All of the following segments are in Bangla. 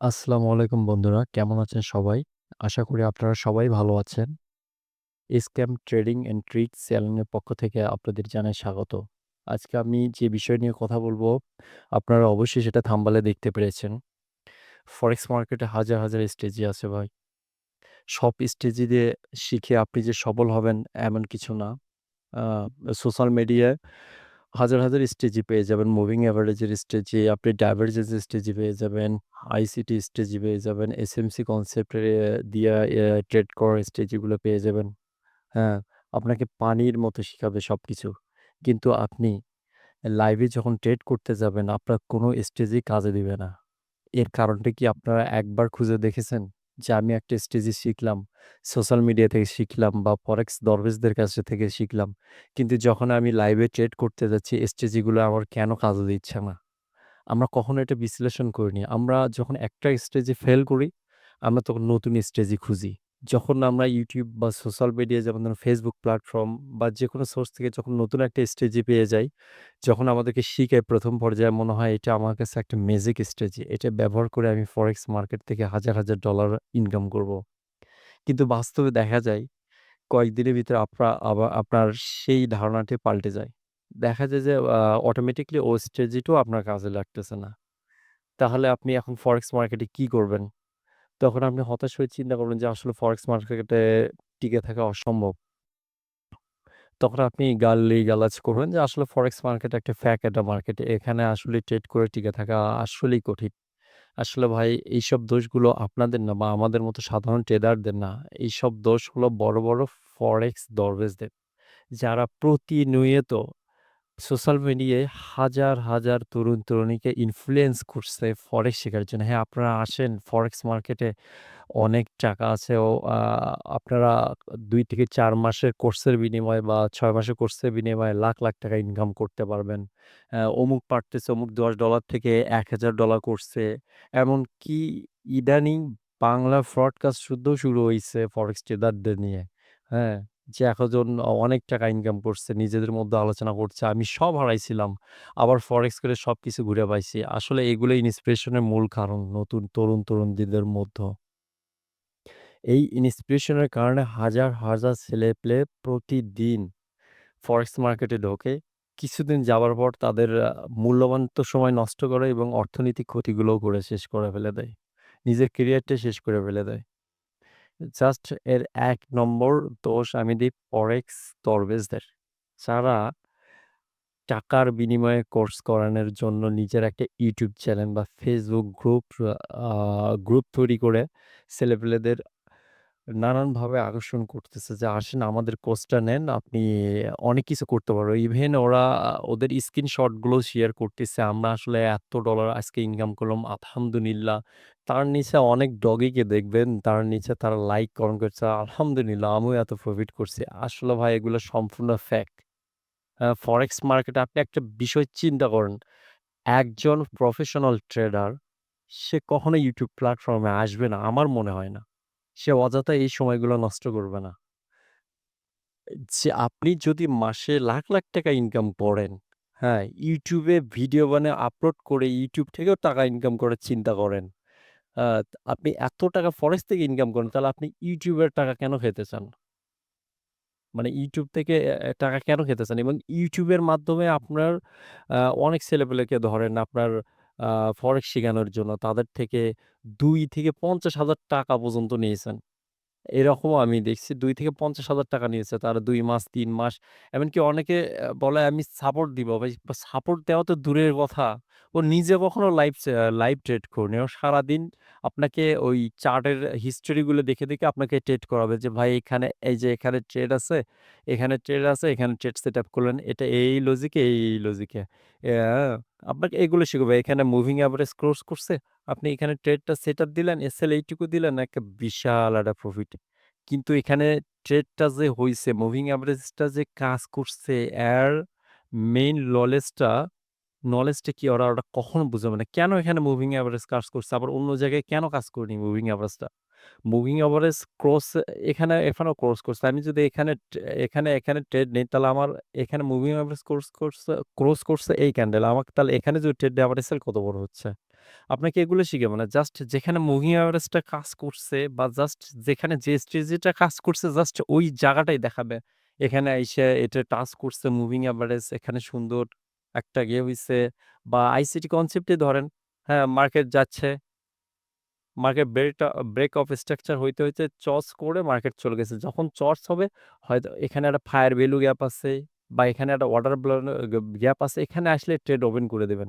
আসসালামু আলাইকুম বন্ধুরা। কেমন আছেন সবাই? আশা করি আপনারা সবাই ভালো আছেন। স্ক্যাম ট্রেডিং অ্যান্ড ট্রিকস চ্যানেলের পক্ষ থেকে আপনাদের জানাই স্বাগত। আজকে আমি যে বিষয় নিয়ে কথা বলব, আপনারা অবশ্যই সেটা থাম্বনেলে দেখতে পেরেছেন। ফরেক্স মার্কেটে হাজার, হাজার স্ট্র্যাটেজি আছে ভাই। সব স্ট্র্যাটেজি দিয়ে শিখে আপনি যে সবল হবেন এমন কিছু না। সোশ্যাল মিডিয়ায় হাজার, হাজার স্ট্র্যাটেজি পেয়ে যাবেন। মুভিং অ্যাভারেজের স্টেজে আপনি ডাইভারজেন্স স্ট্র্যাটেজি পেয়ে যাবেন, আইসিটি স্ট্র্যাটেজি পেয়ে যাবেন, এসএমসি কনসেপ্টের এ দিয়া এ ট্রেড করার স্ট্র্যাটেজিগুলো পেয়ে যাবেন। হ্যাঁ, আপনাকে পানির মতো শিখাবে সবকিছু। কিন্তু আপনি লাইভে যখন ট্রেড করতে যাবেন, আপনার কোনো স্টেজেই কাজে দিবে না। এর কারণটা কি আপনারা একবার খুঁজে দেখেছেন? যে আমি একটা স্টেজে শিখলাম, সোশ্যাল মিডিয়া থেকে শিখলাম বা ফরেক্স দরবেজদের কাছে থেকে শিখলাম। কিন্তু যখন আমি লাইভে ট্রেড করতে যাচ্ছি, স্টেজিগুলো আমার কেন কাজে দিচ্ছে না? আমরা কখনো এটা বিশ্লেষণ করিনি। আমরা যখন একটা স্টেজে ফেল করি, আমরা তখন নতুন স্টেজে খুঁজি। যখন আমরা ইউটিউব বা সোশ্যাল মিডিয়া যেমন ধরুন ফেসবুক প্ল্যাটফর্ম বা যেকোনো সোর্স থেকে যখন নতুন একটা স্টেজে পেয়ে যাই, যখন আমাদেরকে শিখায় ১ম পর্যায়ে মনে হয় এটা আমার কাছে একটা ম্যাজিক স্ট্র্যাটেজি। এটা ব্যবহার করে আমি ফরেক্স মার্কেট থেকে হাজার, হাজার ডলার ইনকাম করব। কিন্তু বাস্তবে দেখা যায় কয়েকদিনের ভিতরে আপনা আবা আপনার সেই ধারণাটি পাল্টে যায়। দেখা যায় যে আ অটোমেটিক্যালি ও স্ট্র্যাটেজিটাও আপনার কাজে লাগতেছে না। তাহলে আপনি এখন ফরেক্স মার্কেটে কি করবেন? তখন আপনি হতাশ হয়ে চিন্তা করবেন যে আসলে ফরেক্স মার্কেটে টিকে থাকা অসম্ভব। তখন আপনি গালি-গালাজ করবেন যে আসলে ফরেক্স মার্কেট একটা ফ্যাক একটা মার্কেট। এখানে আসলে ট্রেড করে টিকে থাকা আসলেই কঠিন। আসলে ভাই এইসব দোষগুলো আপনাদের না বা আমাদের মতো সাধারণ ট্রেডারদের না। এইসব দোষ হলো বড়, বড় ফরেক্স দরবেশদের। যারা প্রতিনিয়ত সোশ্যাল মিডিয়ায় হাজার, হাজার তরুণ-তরুণীকে ইনফ্লুয়েন্স করছে ফরেক্স শেখার জন্য। হ্যাঁ, আপনারা আসেন ফরেক্স মার্কেটে অনেক টাকা আছে ও আপনারা ২ থেকে ৪ মাসের কোর্সের বিনিময়ে বা ৬ মাসের কোর্সের বিনিময়ে লাখ, লাখ টাকা ইনকাম করতে পারবেন। অমুক পারতেছে, অমুক $১০ থেকে $১,০০০ করছে। এমনকি ইদানিং বাংলা ব্রডকাস্ট শুদ্ধও শুরু হইছে ফরেক্স ট্রেডারদের নিয়ে। হ্যাঁ? যে এখন অনেক টাকা ইনকাম করছে। নিজেদের মধ্যে আলোচনা করছে। আমি সব হারাইছিলাম। আবার ফরেক্স করে সবকিছু ঘুরে পাইছি। আসলে এগুলোই ইন্সপিরেশন এর মূল কারণ নতুন তরুণ-তরুণীদের মধ্য। এই ইন্সপিরেশন এর কারণে হাজার, হাজার ছেলে ছেলেপেলে প্রতিদিন ফরেক্স মার্কেটে ঢোকে। কিছুদিন যাবার পর তাদের মূল্যবান তো সময় নষ্ট করে এবং অর্থনৈতিক ক্ষতিগুলোও করে শেষ করে ফেলে দেয়। নিজের কেরিয়ারটা শেষ করে ফেলে দেয়। জাস্ট এর এক নম্বর দোষ আমি দেই ফরেক্স দরবেশদের। যারা টাকার বিনিময়ে কোর্স করানোর জন্য নিজের একটা ইউটিউব চ্যানেল বা ফেসবুক গ্রুপ গ্রুপ তৈরি করে ছেলেপেলেদের নানানভাবে আকর্ষণ করতেছে যে, "আসেন আমাদের কোর্সটা নেন। আপনি অনেক কিছু করতে পারবেন।" ইভেন ওরা ওদের স্ক্রিনশটগুলো শেয়ার করতেছে। আমরা আসলে এত ডলার আজকে ইনকাম করলাম, আলহামদুলিল্লাহ। তার নিচে অনেক ডগিকে দেখবেন, তার নিচে তারা লাইক, কমেন্ট করছে, "আলহামদুলিল্লাহ আমিও এত প্রফিট করছি।" আসলে ভাই এগুলো সম্পূর্ণ। আ ফরেক্স মার্কেটে আপনি একটা বিষয় চিন্তা করেন। একজন প্রফেশনাল ট্রেডার সে কখনো ইউটিউব প্ল্যাটফর্মে আসবে না, আমার মনে হয় না। সে অযথা এই সময়গুলো নষ্ট করবে না। যে আপনি যদি মাসে লাখ, লাখ টাকা ইনকাম করেন, হ্যাঁ? ইউটিউবে ভিডিও বানায়ে আপলোড করে ইউটিউব থেকেও টাকা ইনকাম করার চিন্তা করেন। আপনি এত টাকা ফরেস্ট থেকে ইনকাম করেন, তাহলে আপনি ইউটিউবের টাকা কেন খেতে চান? মানে ইউটিউব থেকে টাকা কেন খেতে চান? এবং ইউটিউবের মাধ্যমে আপনার অনেক ছেলেপেলেকে ধরেন আপনার ফরেক্স শিখানোর জন্য তাদের থেকে দুই থেকে ৳৫০,০০০ পর্যন্ত নিয়েছেন। এরকমও আমি দেখছি ২ থেকে ৳৫০,০০০ নিয়েছে তারা ২ মাস, ৩ মাস। এমনকি অনেকে বলে আমি সাপোর্ট দিব। ভাই সাপোর্ট দেওয়া তো দূরের কথা। ও নিজে কখনো লাইভ লাইভ ট্রেড করেনি। ও সারাদিন আপনাকে ওই চার্টের হিস্টরি গুলো দেখে, দেখে আপনাকে ট্রেড করাবে যে ভাই এখানে এই যে এখানে ট্রেড আছে, এখানে ট্রেড আছে, এখানে ট্রেড সেটআপ করলেন। এটা এই লজিকে, এই, এই লজিকে। অ্যা আপনাকে এগুলো শিখাবে। এখানে মুভিং অ্যাভারেজ ক্রস করছে। আপনি এখানে ট্রেডটা সেটআপ দিলেন, এসএল এইটুকু দিলেন, একটা বিশাল একটা প্রফিট। কিন্তু এখানে ট্রেডটা যে হইছে, মুভিং অ্যাভারেজটা যে কাজ করছে, এর মেইন নলেজটা নলেজটা কি ওরা ওরা কখনো বুঝাবে না। কেন এখানে মুভিং অ্যাভারেজ কাজ করছে, আবার অন্য জায়গায় কেন কাজ করেনি মুভিং এভারেজটা? মুভিং এভারেজ ক্রস এখানে এখানেও ক্রস করছে। আমি যদি এখানে এখানে, এখানে ট্রেড নেই, তাহলে আমার এখানে মুভিং এভারেজ কোর্স করছে ক্রস করছে এই ক্যান্ডেল। আমাকে তাহলে এখানে যদি ট্রেড দেই, আমার কত বড় হচ্ছে? আপনাকে এগুলো শিখে মানে জাস্ট যেখানে মুভিং এভারেজটা কাজ করছে বা জাস্ট যেখানে যে স্ট্র্যাটেজিটা কাজ করছে জাস্ট ওই জায়গাটাই দেখাবে। এখানে আইসা এটা টাচ করছে মুভিং এভারেজ এখানে সুন্দর একটা ইয়ে হইছে বা আইসিটি কনসেপ্টই ধরেন, হ্যাঁ, মার্কেট যাচ্ছে। মার্কেট ব্রেকটা ব্রেক অফ স্ট্রাকচার হইতে, হইতে চস করে মার্কেট চলে গেছে। যখন চস হবে হয়তো এখানে একটা ফায়ার ভ্যালু গ্যাপ আছে বা এখানে একটা ব্ল গ্যাপ আছে। এখানে আসলে ট্রেড ওপেন করে দেবেন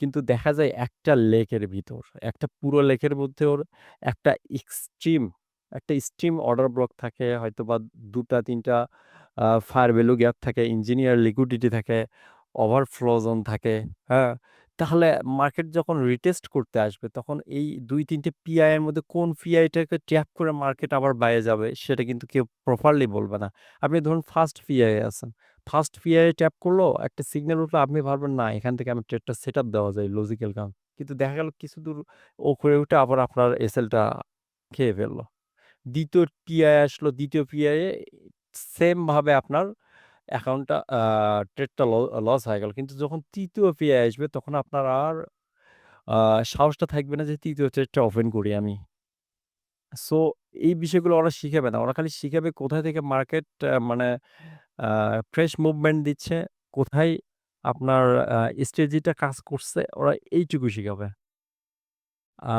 কিন্তু দেখা যায় একটা লেকের ভিতর, একটা পুরো লেকের মধ্যে ওর একটা এক্সট্রিম একটা এক্সট্রিম অর্ডার ব্লক থাকে হয়তো বা দুটা তিনটা ফায়ার ভ্যালু গ্যাপ থাকে, ইঞ্জিনিয়ার লিকুইডিটি থাকে, ওভারফ্লো জোন থাকে, হ্যাঁ? তাহলে মার্কেট যখন রিটেস্ট করতে আসবে তখন এই ২-৩ টে পিআই এর মধ্যে কোন পিআইটাকে ট্যাপ করে মার্কেট আবার বাইরে যাবে সেটা কিন্তু কেউ প্রপারলি বলবে না। আপনি ধরুন ফার্স্ট পিআই আছেন। ফার্স্ট পিআই ট্যাপ করল, একটা সিগন্যাল উঠল আপনি ভাববেন না এখান থেকে আমার ট্রেডটা সেটআপ দেওয়া যায় লজিক্যাল কারণ। কিন্তু দেখা গেল কিছুদূর উপরে উঠে আবার আপনার এসএলটা খেয়ে ফেলল। ২য় পিআই আসলো, ২য় পিআই এ সেম ভাবে আপনার অ্যাকাউন্টটা ট্রেডটা ল লস হয়ে গেল। কিন্তু যখন ৩য় পিআই আসবে তখন আপনার আর সাহসটা থাকবে না যে ৩য় ট্রেডটা ওপেন করি আমি। সো এই বিষয়গুলো ওরা শিখাবে না। ওরা খালি শিখাবে কোথায় থেকে মার্কেট মানে ফ্রেশ মুভমেন্ট দিচ্ছে, কোথায় আপনার আ স্ট্র্যাটেজিটা কাজ করছে, ওরা এইটুকু শিখাবে। আ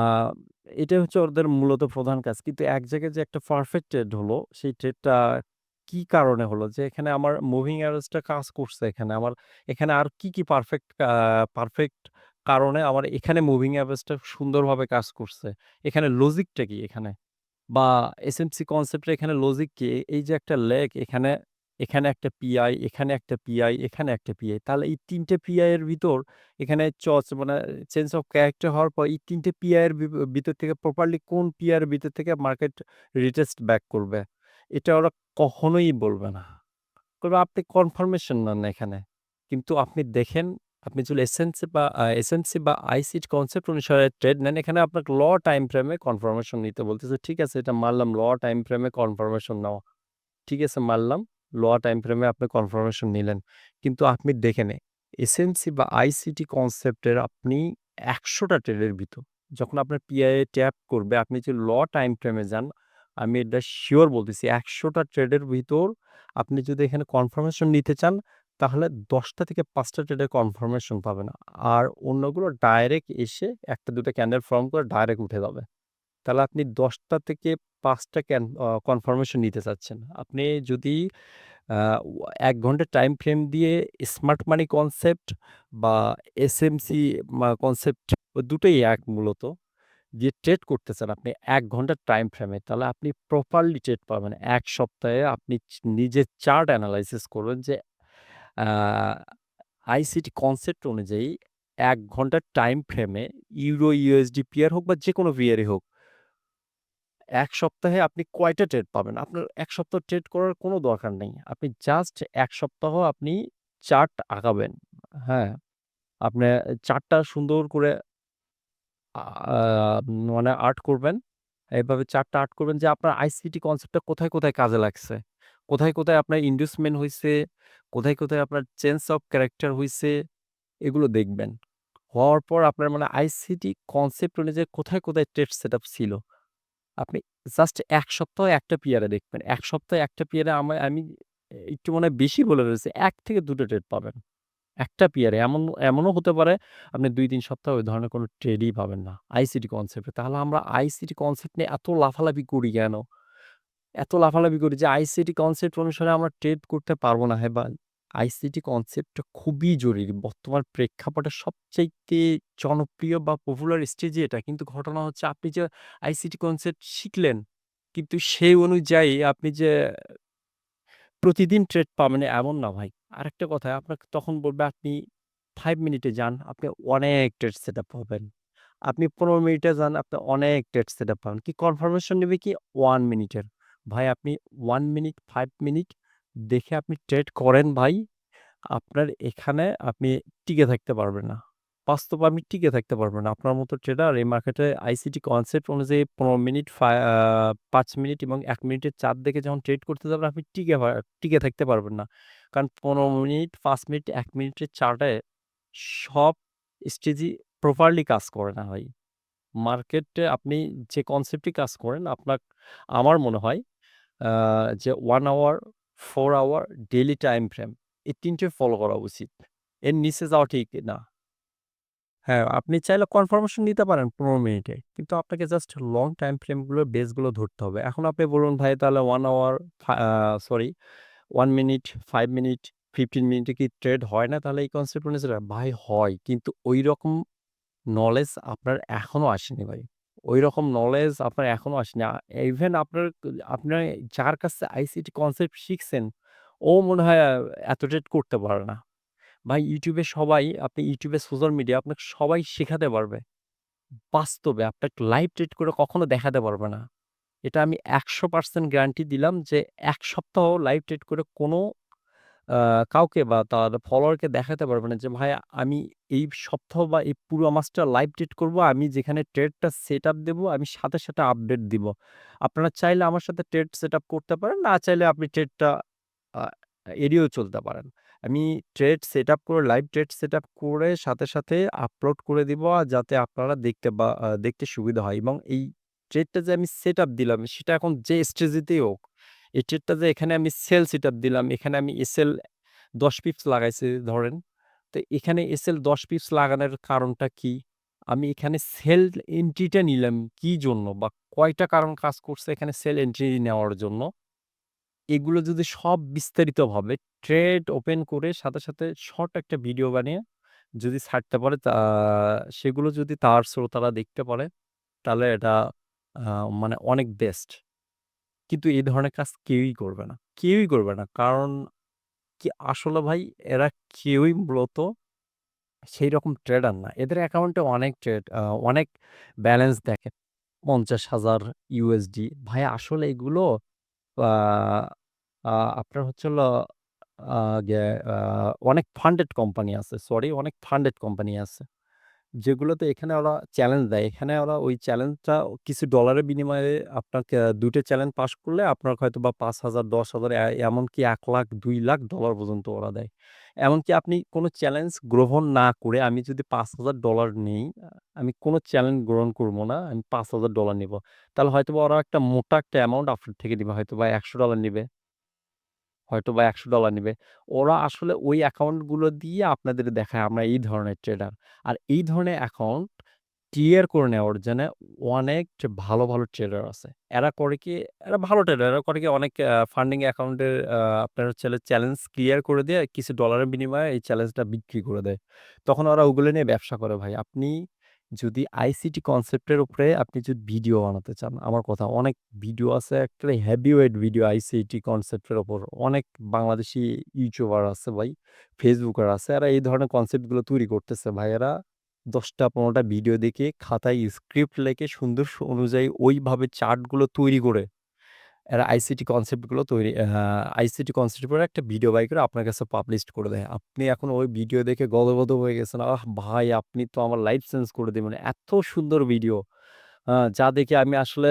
এটাই হচ্ছে ওদের মূলত প্রধান কাজ। কিন্তু এক জায়গায় যে একটা পারফেক্ট ট্রেড হলো, সেই ট্রেডটা কি কারণে হলো? যে এখানে আমার মুভিং এভারেজটা কাজ করছে এখানে। আমার এখানে আর কি, কি পারফেক্ট পারফেক্ট কারণে আমার এখানে মুভিং এভারেজটা সুন্দরভাবে কাজ করছে। এখানে লজিকটা কি এখানে? বা এসএমসি কনসেপ্ট এর এখানে লজিক কি? এই যে একটা লেগ এখানে, এখানে একটা পিআই, এখানে একটা পিআই, এখানে একটা পিআই। তাহলে এই ৩ টে পিআই এর ভিতর এখানে চস মানে চেঞ্জ অফ ক্যারেক্টার হওয়ার পর এই ৩ টে পিআই এর ভিতর থেকে প্রপারলি কোন পিআই এর ভিতর থেকে মার্কেট রিটেস্ট ব্যাক করবে। এটা ওরা কখনোই বলবে না। তবে আপনি কনফার্মেশন নেন এখানে। কিন্তু আপনি দেখেন আপনি যদি এসএনসি বা আ এসএমসি বা আইসিটি কনসেপ্ট অনুসারে ট্রেড নেন, এখানে আপনাকে ল টাইম ফ্রেমে কনফার্মেশন নিতে বলতেছে। ঠিক আছে এটা মানলাম ল টাইম ফ্রেমে কনফার্মেশন নাও ঠিক আছে মানলাম। ল টাইম ফ্রেমে আপনি কনফার্মেশন নিলেন। কিন্তু আপনি দেখেন এসএনসি বা আইসিটি কনসেপ্টের আপনি একশোটা ট্রেডের ভিতর যখন আপনার পিআই ট্যাপ করবে আপনি যদি ল টাইম ফ্রেমে যান, আমি এটা শিওর বলতেছি একশোটা ট্রেডের ভিতর আপনি যদি এখানে কনফার্মেশন নিতে চান, তাহলে দশটা থেকে পাঁচটা ট্রেডের কনফার্মেশন পাবেন। আর অন্যগুলো ডাইরেক্ট এসে ১ টা ২ টা ক্যান্ডেল ফর্ম করে ডাইরেক্ট উঠে যাবে। তাহলে আপনি দশটা থেকে পাঁচটা ক্যান কনফার্মেশন নিতে চাচ্ছেন। আপনি যদি এক ১ ঘণ্টার টাইম ফ্রেম দিয়ে স্মার্ট মানি কনসেপ্ট বা এসএমসি কনসেপ্ট দুটোই এক মূলত। দিয়ে ট্রেড করতে চান আপনি এক ঘণ্টার টাইম ফ্রেমে তাহলে আপনি প্রপারলি ট্রেড পাবেন। এক সপ্তাহে আপনি নিজে চার্ট অ্যানালাইসিস করবেন যে আইসিটি কনসেপ্ট অনুযায়ী এক ঘণ্টার টাইম ফ্রেমে ইউরো, ইউএসডি পিয়ার হোক বা যে কোনো পেয়ারই হোক এক সপ্তাহে আপনি কয়টা ট্রেড পাবেন? আপনার এক সপ্তাহ ট্রেড করার কোনো দরকার নেই। আপনি জাস্ট এক সপ্তাহ আপনি চার্ট আঁকাবেন হ্যাঁ? আপনি চার্টটা সুন্দর করে মানে আর্ট করবেন। এভাবে চার্টটা আর্ট করবেন যে আপনার আইসিটি কনসেপ্টটা কোথায়, কোথায় কাজে লাগছে। কোথায়, কোথায় আপনার ইনডিউসমেন্ট হয়েছে কোথায়, কোথায় আপনার চেঞ্জ অফ ক্যারেক্টার হয়েছে এগুলো দেখবেন। হওয়ার পর আপনার মানে আইসিটি কনসেপ্ট অনুযায়ী কোথায়, কোথায় ট্রেড সেটআপ ছিল। আপনি জাস্ট এক সপ্তাহ একটা পিয়ারে দেখবেন। এক সপ্তাহে একটা পিয়ারে আমা একটু মনে বেশি বলে রয়েছে এক থেকে ২ টা ট্রেড পাবেন। একটা পিয়ারে এমন এমনও হতে পারে আপনি ২-৩ সপ্তাহ ওই ধরনের কোনো ট্রেডই পাবেন না আইসিটি কনসেপ্টে। তাহলে আমরা আইসিটি কনসেপ্ট নিয়ে এত লাফালাফি করি কেন? এত লাফালাফি করি যে আইসিটি কনসেপ্ট অনুসারে আমরা ট্রেড করতে পারব না। হ্যাঁ, বা আইসিটি কনসেপ্টটা খুবই জরুরি। বর্তমান প্রেক্ষাপটে সবচাইতে জনপ্রিয় বা পপুলার স্টেজই এটা। কিন্তু ঘটনা হচ্ছে আপনি যে আইসিটি কনসেপ্ট শিখলেন, কিন্তু সেই অনুযায়ী আপনি যে প্রতিদিন ট্রেড পাবেন এমন না ভাই। আরেকটা কথা আপনাকে তখন বলবে আপনি ফাইভ মিনিটে যান, আপনি অনেক ট্রেড সেট আপ পাবেন। আপনি ১৫ মিনিটে যান, আপনি অনেক ট্রেড সেট আপ পাবেন। কি কনফার্মেশন নেবে কি ওয়ান মিনিটের। ভাই আপনি ওয়ান মিনিট, ফাইভ মিনিট দেখে আপনি ট্রেড করেন ভাই, আপনার এখানে আপনি টিকে থাকতে পারবেন না। বাস্তবে আমি টিকে থাকতে পারবেন না। আপনার মতো ট্রেডার এই মার্কেটে আইসিটি কনসেপ্ট অনুযায়ী ১৫ মিনিট, ৫ মিনিট এবং এক মিনিটের চার দেখে যখন ট্রেড করতে যাবেন আপনি টিকে টিকে থাকতে পারবেন না। কারণ ১৫ মিনিট, পাঁচ মিনিট, এক মিনিটের চার্টে সব স্টেজই প্রপারলি কাজ করে না ভাই। মার্কেটে আপনি যে কনসেপ্টে কাজ করেন আপনার আমার মনে হয় যে one hour, four hour daily time frame এই তিনটে ফলো করা উচিত। এর নিচে যাওয়া ঠিক না। হ্যাঁ, আপনি চাইলে কনফার্মেশন নিতে পারেন ১৫ মিনিটে। কিন্তু আপনাকে জাস্ট লং টাইম ফ্রেমগুলো বেসগুলো ধরতে হবে। এখন আপনি বলুন ভাই তাহলে 1 আওয়ার সরি 1 মিনিট, 5 মিনিট, 15 মিনিটে কি ট্রেড হয় না তাহলে এই কনসেপ্ট অনুসারে? ভাই হয়। কিন্তু ঐরকম নলেজ আপনার এখনও আসেনি ভাই। ঐরকম নলেজ আপনার এখনও আসেনি। ইভেন আপনার আপনার যার কাছে আইসিটি কনসেপ্ট শিখছেন, ও মনে হয় এত ট্রেড করতে পারে না। ভাই ইউটিউবে সবাই আপনি ইউটিউবে সোশ্যাল মিডিয়া আপনাকে সবাই শেখাতে পারবে। বাস্তবে আপনাকে লাইভ ট্রেড করে কখনো দেখাতে পারবে না। এটা আমি ১০০% গ্যারান্টি দিলাম যে এক সপ্তাহ লাইভ ট্রেড করে কোনো কাউকে বা তার ফলোয়ারকে দেখাতে পারবে না যে ভাই আমি এই সপ্তাহ বা এই পুরো মাসটা লাইভ ট্রেড করব। আমি যেখানে ট্রেডটা সেট আপ দেবো আমি সাথে, সাথে আপডেট দিব। আপনারা চাইলে আমার সাথে ট্রেড সেটআপ করতে পারেন। না চাইলে আপনি ট্রেডটা এড়িয়েও চলতে পারেন। আমি ট্রেড সেটআপ করে লাইভ ট্রেড সেটআপ করে সাথে, সাথে আপলোড করে দিব যাতে আপনারা দেখতে বা দেখতে সুবিধা হয় এবং এই ট্রেডটা যে আমি সেটআপ দিলাম সেটা এখন যে স্টেজেতেই হোক। এই ট্রেডটা যে এখানে আমি সেল সেটআপ দিলাম, এখানে আমি এসএল ১০ পিপস লাগাইছি ধরেন। তো এখানে এসএল ১০ পিপস লাগানোর কারণটা কি? আমি এখানে সেল এন্ট্রিটা নিলাম কি জন্য বা কয়টা কারণ কাজ করছে এখানে সেল এন্ট্রি নেওয়ার জন্য? এগুলো যদি সব বিস্তারিতভাবে ট্রেড ওপেন করে সাথে, সাথে শর্ট একটা ভিডিও বানিয়ে যদি ছাড়তে পারে তা সেগুলো যদি তার শ্রোতারা দেখতে পারে, তাহলে এটা মানে অনেক বেস্ট। কিন্তু এই ধরনের কাজ কেউই করবে না। কেউই করবে না। কারণ কি আসলে ভাই এরা কেউই মূলত সেইরকম ট্রেডার না। এদের অ্যাকাউন্টে অনেক ট্রেড অনেক ব্যালেন্স দেখে পঞ্চাশ হাজার ইউএসডি ভাই আসলে এগুলো আপনার হচ্ছে হলো অনেক ফান্ডেড কোম্পানি আছে। সরি অনেক ফান্ডেড কোম্পানি আছে। যেগুলোতে এখানে ওরা চ্যালেঞ্জ দেয়। এখানে ওরা ওই চ্যালেঞ্জটা কিছু ডলারের বিনিময়ে আপনাকে ২ টা চ্যালেঞ্জ পাস করলে আপনার হয়তো বা পাঁচ হাজার, দশ হাজার এমনকি এক লাখ, দুই লাখ ডলার পর্যন্ত ওরা দেয়। এমনকি আপনি কোনো চ্যালেঞ্জ গ্রহণ না করে আমি যদি ৫,০০০ ডলার নিই আমি কোনো চ্যালেঞ্জ গ্রহণ করব না। আমি ৫,০০০ ডলার নিব তাহলে হয়তো বা ওরা একটা মোটা একটা অ্যামাউন্ট আপনার থেকে নেবে হয়তো বা একশো ডলার নেবে হয়তো বা একশো ডলার নেবে ওরা আসলে ওই অ্যাকাউন্টগুলো দিয়ে আপনাদের দেখায় আমরা এই ধরনের ট্রেডার। আর এই ধরনের অ্যাকাউন্ট ক্লিয়ার করে নেওয়ার জন্যে অনেক ভালো, ভালো ট্রেডার আছে। এরা করে কি এরা ভালো ট্রেডার। এরা করে কি অনেক ফান্ডিং অ্যাকাউন্টের আপনার হচ্ছে চ্যালেঞ্জ ক্লিয়ার করে দিয়ে কিছু ডলারের বিনিময়ে এই চ্যালেঞ্জটা বিক্রি করে দেয়। তখন ওরা ওগুলো নিয়ে ব্যবসা করে ভাই। আপনি যদি আইসিটি কনসেপ্টের উপরে আপনি যদি ভিডিও বানাতে চান, আমার কথা অনেক ভিডিও আছে একেবারে হেভিওয়েট ভিডিও আইসিটি কনসেপ্টের উপর। অনেক বাংলাদেশি ইউটিউবার আছে ভাই, ফেসবুকার আছে। এরা এই ধরনের কনসেপ্টগুলো তৈরি করতেছে ভাই। এরা ১০ টা ১৫ টা ভিডিও দেখে খাতায় স্ক্রিপ্ট লেখে সুন্দর অনুযায়ী ওইভাবে চার্টগুলো তৈরি করে, এরা আইসিটি কনসেপ্টগুলো তৈরি আইসিটি কনসেপ্ট উপরে একটা ভিডিও বাই করে আপনার কাছে পাবলিশড করে দেয়। আপনি এখন ওই ভিডিও দেখে গদগদ হয়ে গেছেন। আহ, ভাই, আপনি তো আমার লাইফ চেঞ্জ করে দিবেন। এত সুন্দর ভিডিও যা দেখে আমি আসলে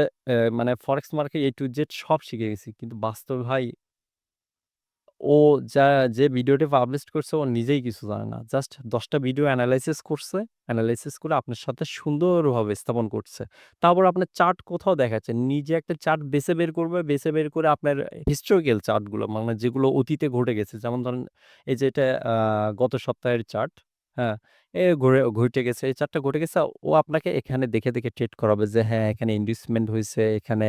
মানে forex market A to Z সব শিখে গেছি। কিন্তু বাস্তবে ভাই ও যা যে ভিডিওটি পাবলিশ করছে ও নিজেই কিছু জানে না। জাস্ট দশটা ভিডিও অ্যানালাইসিস করছে। অ্যানালাইসিস করে আপনার সাথে সুন্দরভাবে স্থাপন করছে। তারপর আপনার চার্ট কোথাও দেখাচ্ছে। নিজে একটা চার্ট বেছে বের করবে। বেছে বের করে আপনার হিস্টোরিক্যাল চার্টগুলো মানে যেগুলো অতীতে ঘটে গেছে। যেমন ধরেন এই যে এটা গত সপ্তাহের চার্ট, হ্যাঁ? এ ঘুরে ঘটে গেছে। এই চার্টটা ঘটে গেছে। ও আপনাকে এখানে দেখে, দেখে ট্রেড করাবে যে হ্যাঁ, এখানে ইনভেস্টমেন্ট হইছে, এখানে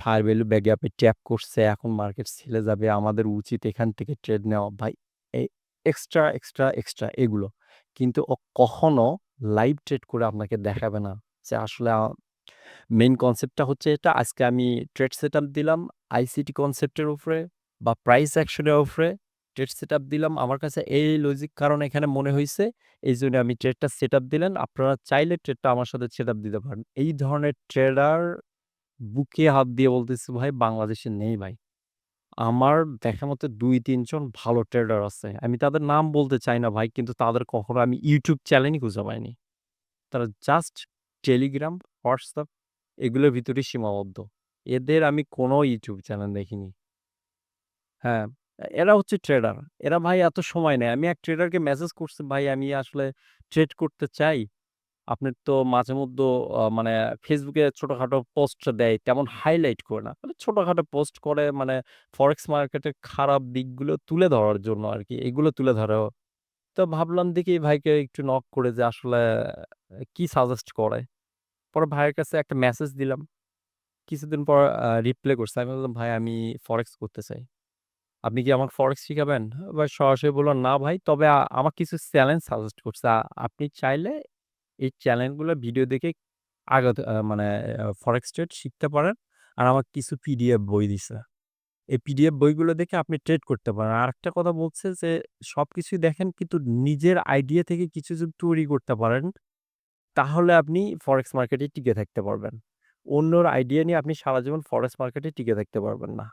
ফায়ার ভ্যালু ব্যাক গ্যাপে ট্যাপ করছে। এখন মার্কেট ছেড়ে যাবে। আমাদের উচিত এখান থেকে ট্রেড নেওয়া। ভাই এই এক্সট্রা, এক্সট্রা, এক্সট্রা এগুলো। কিন্তু ও কখনো লাইভ ট্রেড করে আপনাকে দেখাবে না যে আসলে মেইন কনসেপ্টটা হচ্ছে এটা। আজকে আমি ট্রেড সেটআপ দিলাম আইসিটি কনসেপ্টের উপরে বা প্রাইস অ্যাকশন এর উপরে ট্রেড সেটআপ দিলাম। আমার কাছে এই লজিক কারণ এখানে মনে হয়েছে এই জন্য আমি ট্রেডটা সেটআপ দিলেন। আপনারা চাইলে ট্রেডটা আমার সাথে সেটআপ দিতে পারেন। এই ধরনের ট্রেডার বুকে হাত দিয়ে বলতেছি ভাই বাংলাদেশে নেই ভাই। আমার দেখা মতে ২-৩ জন ভালো ট্রেডার আছে। আমি তাদের নাম বলতে চাই না ভাই। কিন্তু তাদের কখনো আমি ইউটিউব চ্যানেলই খুঁজে পাইনি। তারা জাস্ট টেলিগ্রাম, হোয়াটসঅ্যাপ এগুলোর ভিতরেই সীমাবদ্ধ। এদের আমি কোনো ইউটিউব চ্যানেল দেখিনি। হ্যাঁ, এরা হচ্ছে ট্রেডার। এরা ভাই এত সময় নেয়। আমি এক ট্রেডারকে মেসেজ করছি, "ভাই আমি আসলে ট্রেড করতে চাই। আপনার তো মাঝে মধ্যে মানে ফেসবুকে ছোটখাটো পোস্ট দেয়, তেমন হাইলাইট করে না। মানে ছোটখাটো পোস্ট করে মানে ফরেক্স মার্কেটের খারাপ দিকগুলো তুলে ধরার জন্য আর কি এগুলো তুলে ধরে। তো ভাবলাম দেখি ভাইকে একটু নক করে যে আসলে কি সাজেস্ট করে। পরে ভাইয়ের কাছে একটা মেসেজ দিলাম। কিছুদিন পর রিপ্লাই করছে। আমি বললাম, "ভাই আমি ফরেক্স করতে চাই। আপনি কি আমাকে ফরেক্স শিখাবেন?" ভাই সরাসরি বলল, "না ভাই, তবে আ আমাকে কিছু চ্যালেঞ্জ সাজেস্ট করছে। আপনি চাইলে এই চ্যানেলগুলো ভিডিও দেখে আগাতে মানে ফরেক্স ট্রেড শিখতে পারেন।" আর আমাকে কিছু পিডিএফ বই দিছে। এই পিডিএফ বইগুলো দেখে আপনি ট্রেড করতে পারেন। আরেকটা কথা বলছে যে, "সবকিছুই দেখেন কিন্তু নিজের আইডিয়া থেকে কিছু যদি তৈরি করতে পারেন, তাহলে আপনি ফরেক্স মার্কেটে টিকে থাকতে পারবেন। অন্যর আইডিয়া নিয়ে আপনি সারা জীবন ফরেক্স মার্কেটে টিকে থাকতে পারবেন না।"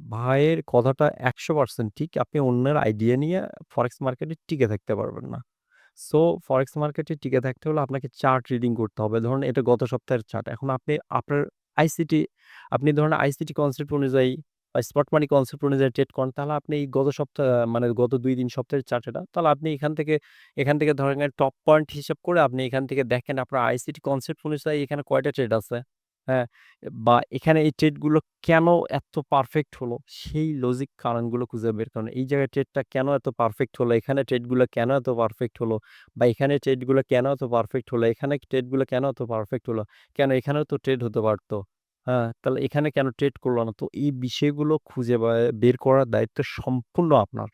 ভাইয়ের কথাটা ১০০% ঠিক। আপনি অন্যের আইডিয়া নিয়ে ফরেক্স মার্কেটে টিকে থাকতে পারবেন না। সো ফরেক্স মার্কেটে টিকে থাকতে হলে আপনাকে চার্ট রিডিং করতে হবে। ধরুন এটা গত সপ্তাহের চার্ট। এখন আপনি আপনার আইসিটি আপনি ধরুন আইসিটি কনসেপ্ট অনুযায়ী বা স্পট মানি কনসেপ্ট অনুযায়ী ট্রেড করেন, তাহলে আপনি এই গত সপ্তাহ মানে গত ২-৩ সপ্তাহের চার্ট এটা। তাহলে আপনি এখান থেকে এখান থেকে ধরেন টপ পয়েন্ট হিসাব করে আপনি এখান থেকে দেখেন আপনার আইসিটি কনসেপ্ট অনুযায়ী এখানে কয়টা ট্রেড আছে। হ্যাঁ? বা এখানে এই ট্রেডগুলো কেন এত পারফেক্ট হলো? সেই লজিক কারণগুলো খুঁজে বের করেন। এই জায়গায় ট্রেডটা কেন এত পারফেক্ট হলো? এখানে ট্রেডগুলো কেন এত পারফেক্ট হলো? বা এখানে ট্রেডগুলো কেন এত পারফেক্ট হলো? এখানে ট্রেডগুলো কেন এত পারফেক্ট হলো? কেন এখানেও তো ট্রেড হতে পারত? হ্যাঁ? তাহলে এখানে কেন ট্রেড করল না? তো এই বিষয়গুলো খুঁজে বের করার দায়িত্ব সম্পূর্ণ আপনার।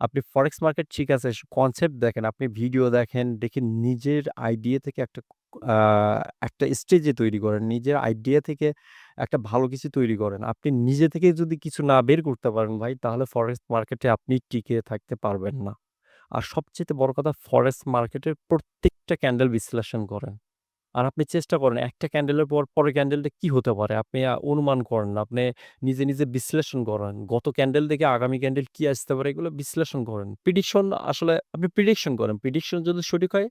আপনি ফরেক্স মার্কেট ঠিক আছে, কনসেপ্ট দেখেন, আপনি ভিডিও দেখেন, দেখে নিজের আইডিয়া থেকে একটা একটা স্টেজে তৈরি করেন। নিজের আইডিয়া থেকে একটা ভালো কিছু তৈরি করেন। আপনি নিজে থেকে যদি কিছু না বের করতে পারেন ভাই, তাহলে ফরেস্ট মার্কেটে আপনি টিকে থাকতে পারবেন না। আর সবচেয়ে বড় কথা ফরেস্ট মার্কেটের প্রত্যেকটা ক্যান্ডেল বিশ্লেষণ করেন। আর আপনি চেষ্টা করেন একটা ক্যান্ডেলের পর পরের ক্যান্ডেলটা কি হতে পারে? আপনি অনুমান করেন। আপনি নিজে, নিজে বিশ্লেষণ করেন। গত ক্যান্ডেল থেকে আগামী ক্যান্ডেল কি আসতে পারে এগুলো বিশ্লেষণ করেন। প্রিডিকশন আসলে আপনি প্রিডিকশন করেন। প্রিডিকশন যদি সঠিক হয়,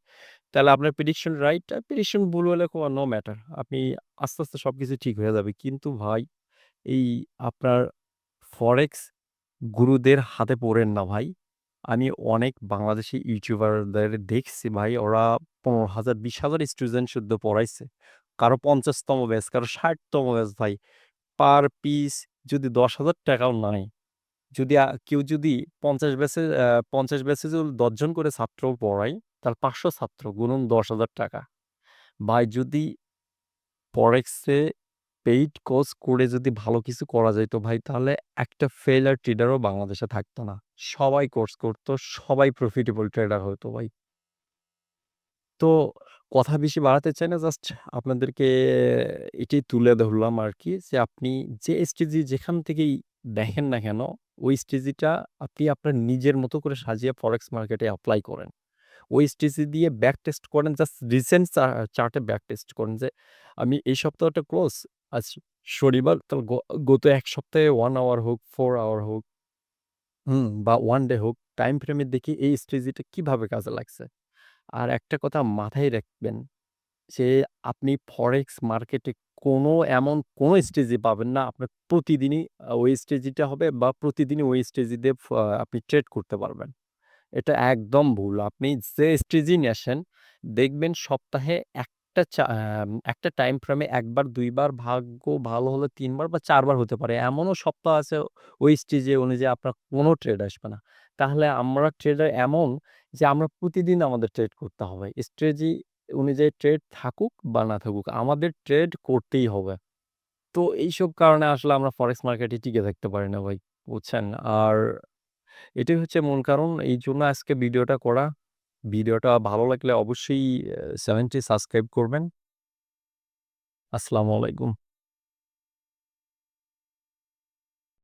তাহলে আপনার প্রিডিকশন রাইট। আর প্রিডিকশন ভুল হলে কো নো ম্যাটার। আপনি আস্তে, আস্তে সবকিছু ঠিক হয়ে যাবে। কিন্তু ভাই এই আপনার ফরেক্স গুরুদের হাতে পড়েন না ভাই। আমি অনেক বাংলাদেশি ইউটিউবারদের দেখছি ভাই ওরা ১৫,০০০, ২০,০০০ স্টুডেন্ট শুদ্ধ পড়াইছে। কারও ৫০ তম ব্যাচ, কারও ৬০ তম ব্যাচ ভাই। পার পিস যদি ৳১০,০০০ ও নেয়, যদি আ কেউ যদি ৫০ ব্যাচে আ ৫০ ব্যাচে যদি ১০ জন করে ছাত্র পড়ায়, তাহলে ৫০০ ছাত্র গুণন ৳১০,০০০ ভাই যদি ফরেক্সে পেইড কোর্স করে যদি ভালো কিছু করা যাইত ভাই, তাহলে একটা ফেইলিউর ট্রেডারও বাংলাদেশে থাকতো না। সবাই কোর্স করত, সবাই প্রফিটেবল ট্রেডার হতো ভাই। তো কথা বেশি বাড়াতে চাই না। জাস্ট আপনাদেরকে এটাই তুলে ধরলাম আরকি যে আপনি যে স্ট্র্যাটেজি যেখান থেকেই দেখেন না কেন, ওই স্ট্র্যাটেজিটা আপনি আপনার নিজের মতো করে সাজিয়ে ফরেক্স মার্কেটে এপ্লাই করেন। ওই স্ট্র্যাটেজি দিয়ে ব্যাক টেস্ট করেন। জাস্ট রিসেন্ট চার্টে ব্যাক টেস্ট করেন যে আমি এই সপ্তাহটা ক্লোজ। আজ শনিবার তাহলে গত এক সপ্তাহে ওয়ান আওয়ার হোক, ফোর আওয়ার হোক হুম, বা ওয়ান ডে হোক, টাইম ফ্রেমে দেখি এই স্ট্র্যাটেজিটা কীভাবে কাজে লাগছে। আর একটা কথা মাথায় রাখবেন যে আপনি ফরেক্স মার্কেটে কোনো এমন কোনো স্ট্র্যাটেজি পাবেন না আপনার প্রতিদিনই ওই স্ট্র্যাটেজিটা হবে বা প্রতিদিনই ওই স্ট্র্যাটেজি দিয়ে আপনি ট্রেড করতে পারবেন। এটা একদম ভুল। আপনি যে স্ট্র্যাটেজি নিয়ে আসেন, দেখবেন সপ্তাহে একটা একটা টাইম ফ্রেমে ১ বার ২ বার ভাগ্য ভালো হলে ৩ বার বা ৪ বার হতে পারে। এমনও সপ্তাহ আছে ওই স্টেজে অনুযায়ী আপনার কোনো ট্রেড আসবে না। তাহলে আমরা ট্রেডার এমন যে আমরা প্রতিদিন আমাদের ট্রেড করতে হবে। স্ট্র্যাটেজি অনুযায়ী ট্রেড থাকুক বা না থাকুক, আমাদের ট্রেড করতেই হবে। তো এইসব কারণে আসলে আমরা ফরেক্স মার্কেটে টিকে থাকতে পারি না ভাই, বুঝছেন? আর এটাই হচ্ছে মূল কারণ। এইজন্য আজকে ভিডিওটা করা। ভিডিওটা ভালো লাগলে অবশ্যই চ্যানেলটি সাবস্ক্রাইব করবেন। আসসালামু আলাইকুম।